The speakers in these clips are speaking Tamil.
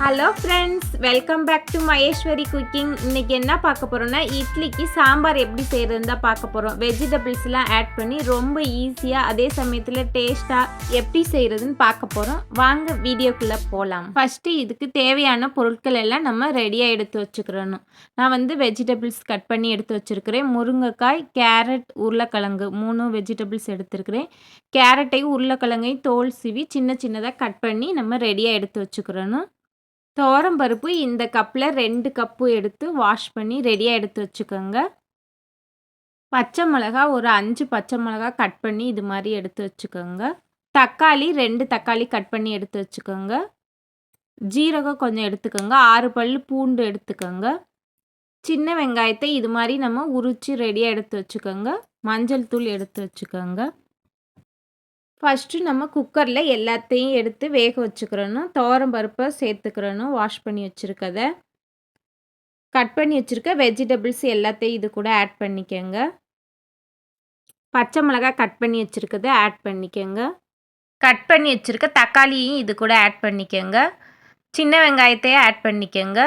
Hello friends welcome back to Maheswari cooking இன்னைக்கு என்ன பார்க்க போகிறோன்னா இட்லிக்கு சாம்பார் எப்படி செய்கிறதுன்னு தான் பார்க்க போகிறோம் வெஜிடபிள்ஸ்லாம் ஆட் பண்ணி ரொம்ப ஈஸியாக அதே சமயத்தில் டேஸ்ட்டாக எப்படி செய்கிறதுன்னு பார்க்க போகிறோம் வாங்க வீடியோக்குள்ளே போகலாம் ஃபஸ்ட்டு இதுக்கு தேவையான பொருட்கள் எல்லாம் நம்ம ரெடியாக எடுத்து வச்சுக்கிறணும். நான் வந்து வெஜிடபிள்ஸ் கட் பண்ணி எடுத்து வச்சுருக்கிறேன். முருங்கைக்காய் கேரட் உருளைக்கிழங்கு மூணு வெஜிடபிள்ஸ் எடுத்துருக்கிறேன். கேரட்டையும் உருளைக்கிழங்கையும் தோல் சிவி சின்ன சின்னதாக கட் பண்ணி நம்ம ரெடியாக எடுத்து வச்சுக்கிறணும். பருப்பு இந்த கப்பில் ரெண்டு கப்பு எடுத்து வாஷ் பண்ணி ரெடியாக எடுத்து வச்சுக்கோங்க. பச்சை மிளகா ஒரு அஞ்சு பச்சை மிளகா கட் பண்ணி இது மாதிரி எடுத்து வச்சுக்கோங்க. தக்காளி ரெண்டு தக்காளி கட் பண்ணி எடுத்து வச்சுக்கோங்க. ஜீரகம் கொஞ்சம் எடுத்துக்கோங்க. ஆறு பல் பூண்டு எடுத்துக்கோங்க. சின்ன வெங்காயத்தை இது மாதிரி நம்ம உரித்து ரெடியாக எடுத்து வச்சுக்கோங்க. மஞ்சள் தூள் எடுத்து வச்சுக்கோங்க. ஃபஸ்ட்டு நம்ம குக்கரில் எல்லாத்தையும் எடுத்து வேக வச்சுக்கிறணும். துவரம் பருப்பை சேர்த்துக்கிறணும். வாஷ் பண்ணி வச்சுருக்கத. கட் பண்ணி வச்சுருக்க வெஜிடபிள்ஸ் எல்லாத்தையும் இது கூட ஆட் பண்ணிக்கோங்க. பச்சை மிளகாய் கட் பண்ணி வச்சுருக்கத ஆட் பண்ணிக்கோங்க. கட் பண்ணி வச்சுருக்க தக்காளியும் இது கூட ஆட் பண்ணிக்கோங்க. சின்ன வெங்காயத்தையே ஆட் பண்ணிக்கோங்க.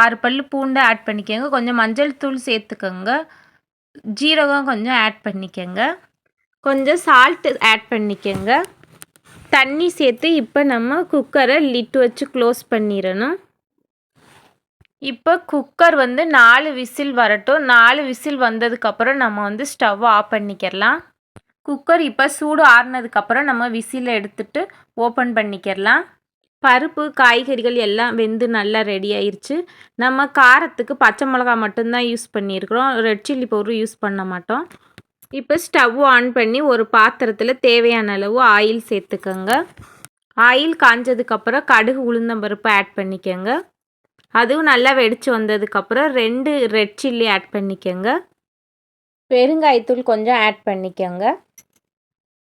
ஆறு பல் பூண்டு ஆட் பண்ணிக்கோங்க. கொஞ்சம் மஞ்சள் தூள் சேர்த்துக்கோங்க. ஜீரகம் கொஞ்சம் ஆட் பண்ணிக்கோங்க. கொஞ்சம் சால்ட்டு ஆட் பண்ணிக்கோங்க. தண்ணி சேர்த்து இப்போ நம்ம குக்கரை லிட்டு வச்சு க்ளோஸ் பண்ணிடணும். இப்போ குக்கர் வந்து நாலு விசில் வரட்டும். நாலு விசில் வந்ததுக்கப்புறம் நம்ம வந்து ஸ்டவ் ஆஃப் பண்ணிக்கிறலாம் குக்கர் இப்போ சூடு ஆறுனதுக்கப்புறம் நம்ம விசில் எடுத்துட்டு ஓப்பன் பண்ணிக்கிறலாம் பருப்பு காய்கறிகள் எல்லாம் வெந்து நல்லா ரெடி ஆயிடுச்சு நம்ம காரத்துக்கு பச்சை மிளகா மட்டும்தான் யூஸ் பண்ணியிருக்கிறோம். ரெட் சில்லி பவுடர் யூஸ் பண்ண மாட்டோம். இப்போ ஸ்டவ் ஆன் பண்ணி ஒரு பாத்திரத்தில் தேவையான அளவு ஆயில் சேர்த்துக்கோங்க. ஆயில் காஞ்சதுக்கப்புறம் கடுகு உளுந்தம்பருப்பு ஆட் பண்ணிக்கோங்க. அதுவும் நல்லா வெடித்து வந்ததுக்கப்புறம் ரெண்டு ரெட் சில்லி ஆட் பண்ணிக்கோங்க. பெருங்காயத்தூள் கொஞ்சம் ஆட் பண்ணிக்கோங்க.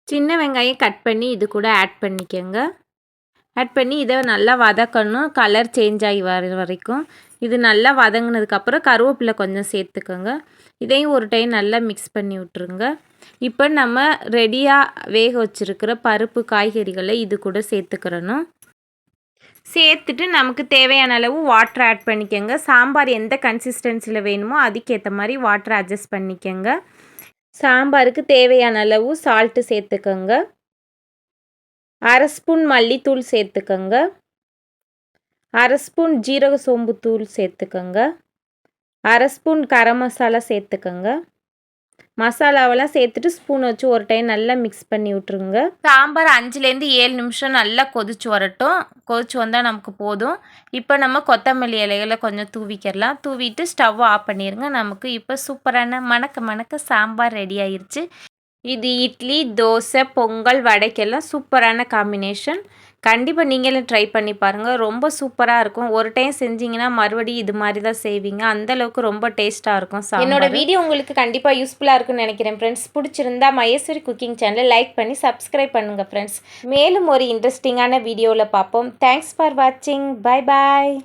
சின்ன வெங்காயம் கட் பண்ணி இது கூட ஆட் பண்ணிக்கோங்க. ஆட் பண்ணி இதை நல்லா வதக்கணும். கலர் சேஞ்ச் ஆகி வர வரைக்கும். இது நல்லா வதங்கினதுக்கப்புறம் கருவேப்பிலை கொஞ்சம் சேர்த்துக்கோங்க. இதையும் ஒரு டைம் நல்லா மிக்ஸ் பண்ணி விட்ருங்க இப்போ நம்ம ரெடியாக வேக வச்சுருக்கிற பருப்பு காய்கறிகளை இது கூட சேர்த்துக்கிறணும். சேர்த்துட்டு நமக்கு தேவையான அளவு வாட்டர் ஆட் பண்ணிக்கோங்க. சாம்பார் எந்த கன்சிஸ்டன்சியில் வேணுமோ அதுக்கேற்ற மாதிரி வாட்டர் அட்ஜஸ்ட் பண்ணிக்கோங்க. சாம்பாருக்கு தேவையான அளவு சால்ட்டு சேர்த்துக்கோங்க. அரை ஸ்பூன் மல்லித்தூள் சேர்த்துக்கோங்க. அரை ஸ்பூன் ஜீரக சோம்பு தூள் சேர்த்துக்கோங்க. அரை ஸ்பூன் கரம் மசாலா சேர்த்துக்கோங்க. மசாலாவெல்லாம் சேர்த்துட்டு ஸ்பூன் வச்சு ஒரு டைம் நல்லா மிக்ஸ் பண்ணி விட்ருங்க சாம்பார் அஞ்சுலேருந்து ஏழு நிமிஷம் நல்லா கொதிச்சு வரட்டும். கொதிச்சு வந்தால் நமக்கு போதும். இப்போ நம்ம கொத்தமல்லி இலைகளை கொஞ்சம் தூவிக்கிறலாம். தூவிட்டு ஸ்டவ் ஆஃப் பண்ணிடுங்க நமக்கு இப்போ சூப்பரான மணக்க மணக்க சாம்பார் ரெடி ஆயிடுச்சு இது இட்லி தோசை பொங்கல் வடைக்கெல்லாம் சூப்பரான காம்பினேஷன் கண்டிப்பாக நீங்களும் ட்ரை பண்ணி பாருங்கள் ரொம்ப சூப்பராக இருக்கும். ஒரு டைம் செஞ்சிங்கன்னா மறுபடியும் இது மாதிரி தான் செய்வீங்க. அந்தளவுக்கு ரொம்ப டேஸ்ட்டாக இருக்கும் என்னோட வீடியோ உங்களுக்கு கண்டிப்பாக யூஸ்ஃபுல்லாக இருக்கும்னு நினைக்கிறேன் ஃப்ரெண்ட்ஸ் பிடிச்சிருந்தா மகேஸ்வரி குக்கிங் சேனலை லைக் பண்ணி சப்ஸ்கிரைப் பண்ணுங்கள் ஃப்ரெண்ட்ஸ் மேலும் ஒரு இன்ட்ரெஸ்டிங்கான வீடியோவில் பார்ப்போம். தேங்க்ஸ் ஃபார் வாட்சிங் பை பாய்